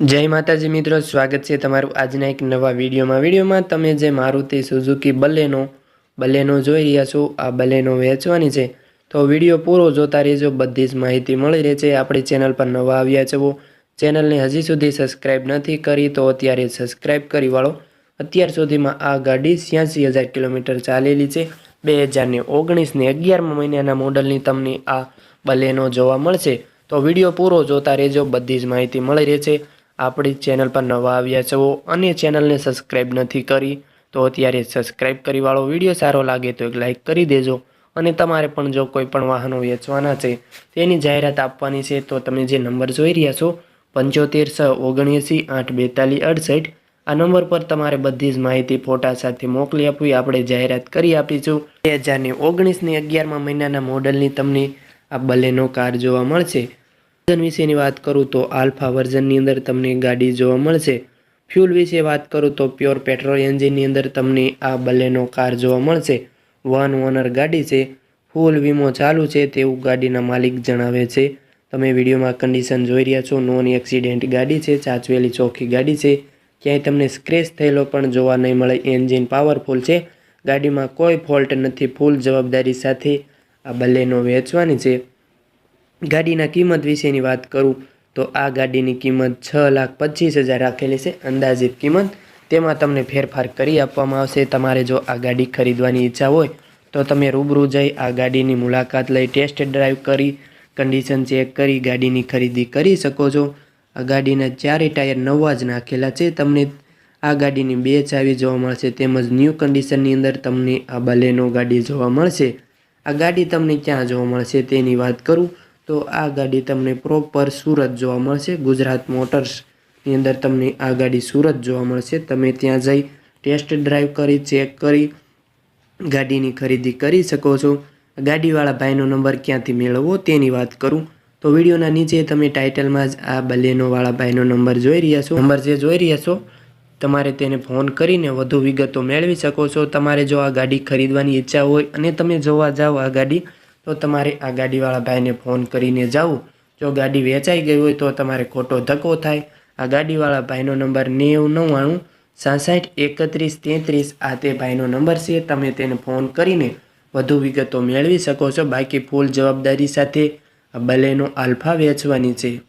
જય માતાજી મિત્રો, સ્વાગત છે તમારું આજના એક નવા વિડીયોમાં. વિડીયોમાં તમે જે મારુતિ સુઝુકી બલેનો બલેનો જોઈ રહ્યા છો, આ બલેનો વેચવાની છે, તો વીડિયો પૂરો જોતા રહેજો, બધી જ માહિતી મળી રહે છે આપણી ચેનલ પર નવા આવ્યા છો, ચેનલને હજી સુધી સબસ્ક્રાઈબ નથી કરી, તો અત્યારે સબસ્ક્રાઈબ કરી વાળો. અત્યાર સુધીમાં આ ગાડી છ્યાસી હજાર કિલોમીટર ચાલેલી છે. બે હજારને ઓગણીસને અગિયારમા મહિનાના મોડલની તમને આ બલેનો જોવા મળશે. તો વીડિયો પૂરો જોતા રહેજો, બધી જ માહિતી મળી રહે છે આપણી ચેનલ પર નવા આવ્યા છો અને ચેનલને સબસ્ક્રાઈબ નથી કરી, તો અત્યારે સબસ્ક્રાઈબ કરીવાળો વીડિયો સારો લાગે તો એક લાઇક કરી દેજો. અને તમારે પણ જો કોઈ પણ વાહનો વેચવાના છે, તેની જાહેરાત આપવાની છે, તો તમે જે નંબર જોઈ રહ્યા છો, પંચોતેર છ ઓગણએંસી આઠ બેતાલીસ અડસઠ, આ નંબર પર તમારે બધી જ માહિતી ફોટા સાથે મોકલી આપવી, આપણે જાહેરાત કરી આપીશું. બે હજારની ઓગણીસની અગિયારમાં મહિનાના મોડલની તમને આ બલેનો કાર જોવા મળશે. વર્ઝન વિશેની વાત કરું તો આલ્ફા વર્ઝનની અંદર તમને ગાડી જોવા મળશે. ફ્યુલ વિશે વાત કરું તો પ્યોર પેટ્રોલ એન્જિનની અંદર તમને આ બલેનો કાર જોવા મળશે. વન ઓનર ગાડી છે. ફૂલ વીમો ચાલુ છે તેવું ગાડીના માલિક જણાવે છે. તમે વિડીયોમાં કન્ડિશન જોઈ રહ્યા છો. નોન એક્સિડેન્ટ ગાડી છે. ચાચવેલી ચોખ્ખી ગાડી છે. ક્યાંય તમને સ્ક્રેચ થયેલો પણ જોવા નહીં મળે. એન્જિન પાવરફુલ છે. ગાડીમાં કોઈ ફોલ્ટ નથી. ફૂલ જવાબદારી સાથે આ બલેનો વેચવાની છે. ગાડીના કિંમત વિશેની વાત કરું, તો આ ગાડીની કિંમત છ લાખ પચીસ હજાર રાખેલી છે. અંદાજિત કિંમત તેમાં તમને ફેરફાર કરી આપવામાં આવશે. તમારે જો આ ગાડી ખરીદવાની ઈચ્છા હોય, તો તમે રૂબરૂ જઈ આ ગાડીની મુલાકાત લઈ ટેસ્ટ ડ્રાઈવ કરી, કન્ડિશન ચેક કરી, ગાડીની ખરીદી કરી શકો છો. આ ગાડીના ચારે ટાયર નવા જ નાખેલા છે. તમને આ ગાડીની બે ચાવી જોવા મળશે, તેમજ ન્યૂ કન્ડિશનની અંદર તમને આ બલેનો ગાડી જોવા મળશે. આ ગાડી તમને ક્યાં જોવા મળશે તેની વાત કરું. તો આ ગાડી તમને પ્રોપર સુરત જોવા મળશે. ગુજરાત મોટર્સની અંદર તમને આ ગાડી સુરત જોવા મળશે. તમે ત્યાં જઈ ટેસ્ટ ડ્રાઈવ કરી ચેક કરી, ગાડીની ખરીદી કરી શકો છો. ગાડીવાળા ભાઈનો નંબર ક્યાંથી મેળવવો તેની વાત કરું. તો વિડીયોના નીચે તમે ટાઇટલમાં જ આ બલેનોવાળા ભાઈનો નંબર જોઈ રહ્યા છો. નંબર જે જોઈ રહ્યા છો, તમારે તેને ફોન કરીને વધુ વિગતો મેળવી શકો છો. તમારે જો આ ગાડી ખરીદવાની ઈચ્છા હોય અને તમે જોવા જાઓ આ ગાડી તો તમારે આ ગાડીવાળા ભાઈને ફોન કરીને જવું જો ગાડી વેચાઈ ગઈ હોય તો તમારે ખોટો ધક્કો થાય. આ ગાડીવાળા ભાઈનો નંબર નેવું નવ્વાણું, સાસઠ, એકત્રીસ, તેત્રીસ, આ તે ભાઈનો નંબર છે. તમે તેને ફોન કરીને વધુ વિગતો મેળવી શકો છો. બાકી ફૂલ જવાબદારી સાથે આ બલેનો આલ્ફા વેચવાની છે.